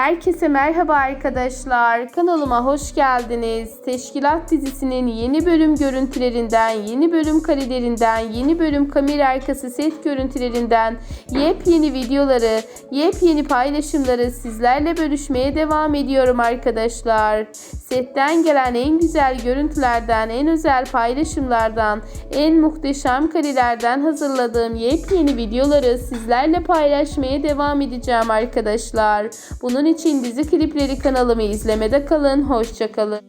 Herkese merhaba arkadaşlar. Kanalıma hoş geldiniz. Teşkilat dizisinin yeni bölüm görüntülerinden, yeni bölüm karelerinden, yeni bölüm kamera arkası set görüntülerinden yepyeni videoları, yepyeni paylaşımları sizlerle bölüşmeye devam ediyorum arkadaşlar. Setten gelen en güzel görüntülerden, en özel paylaşımlardan, en muhteşem karelerden hazırladığım yepyeni videoları sizlerle paylaşmaya devam edeceğim arkadaşlar. Bunun için dizi klipleri kanalımı izlemede kalın. Hoşçakalın.